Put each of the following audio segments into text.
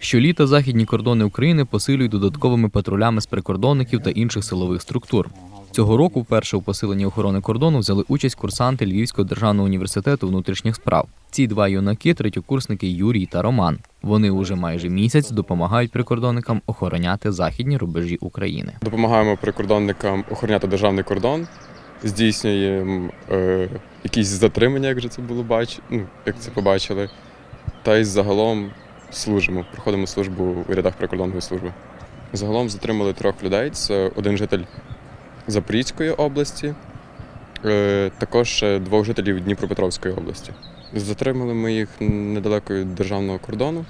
Щоліта західні кордони України посилюють додатковими патрулями з прикордонників та інших силових структур. Цього року вперше у посиленні охорони кордону взяли участь курсанти Львівського державного університету внутрішніх справ. Ці два юнаки третьокурсники Юрій та Роман. Вони уже майже місяць допомагають прикордонникам охороняти західні рубежі України. Допомагаємо прикордонникам охороняти державний кордон, здійснюємо е, якісь затримання, як вже це було бач... ну, як це побачили. Та й загалом служимо, проходимо службу у рядах прикордонної служби. Загалом затримали трьох людей. Це один житель Запорізької області, е, також ще двох жителів Дніпропетровської області. Затримали ми їх недалеко від державного кордону.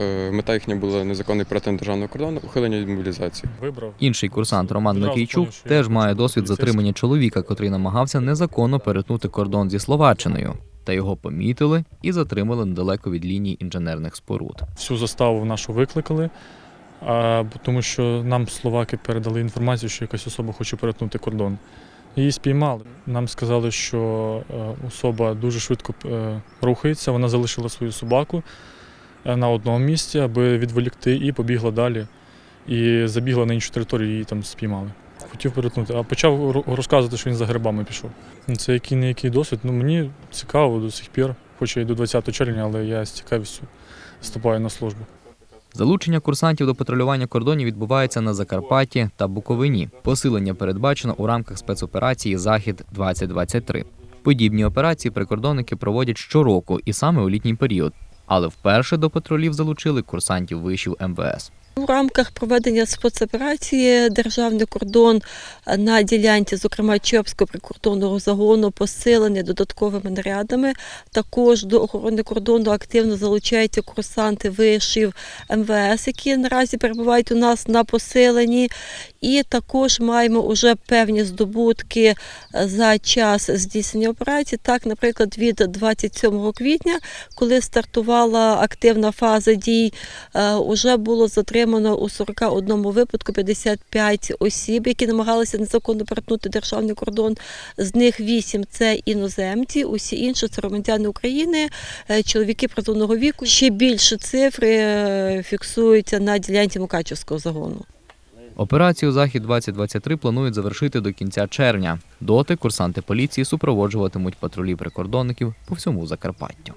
Е, Мета їхня була незаконний перетин державного кордону, ухилення від мобілізації. Вибрав. Інший курсант Роман Микійчук теж має досвід затримання чоловіка, котрий намагався незаконно перетнути кордон зі Словаччиною. Та його помітили і затримали недалеко від лінії інженерних споруд. Всю заставу нашу викликали, тому що нам словаки передали інформацію, що якась особа хоче перетнути кордон. Її спіймали. Нам сказали, що е, особа дуже швидко е, рухається, вона залишила свою собаку е, на одному місці, аби відволікти, і побігла далі. І забігла на іншу територію, її там спіймали. Хотів перетнути, а почав розказувати, що він за грибами пішов. Ну, Це який не який досвід. Ну мені цікаво до сих пір, хоч я йду 20 червня, але я з цікавістю вступаю на службу. Залучення курсантів до патрулювання кордонів відбувається на Закарпатті та Буковині. Посилення передбачено у рамках спецоперації Захід 2023 Подібні операції прикордонники проводять щороку і саме у літній період. Але вперше до патрулів залучили курсантів вишів МВС. У рамках проведення спецоперації державний кордон на ділянці, зокрема Чопського прикордонного загону, посилений додатковими нарядами. Також до охорони кордону активно залучаються курсанти вишів МВС, які наразі перебувають у нас на посиленні. І також маємо вже певні здобутки за час здійснення операції. Так, наприклад, від 27 квітня, коли стартувала активна фаза дій, е, уже було затримано у 41 випадку 55 осіб, які намагалися незаконно перетнути державний кордон. З них 8 – це іноземці, усі інші це громадяни України, е, чоловіки призовного віку. Ще більше цифри е, фіксуються на ділянці Мукачівського загону. Операцію Захід 2023 планують завершити до кінця червня. Доти курсанти поліції супроводжуватимуть патрулі прикордонників по всьому Закарпаттю.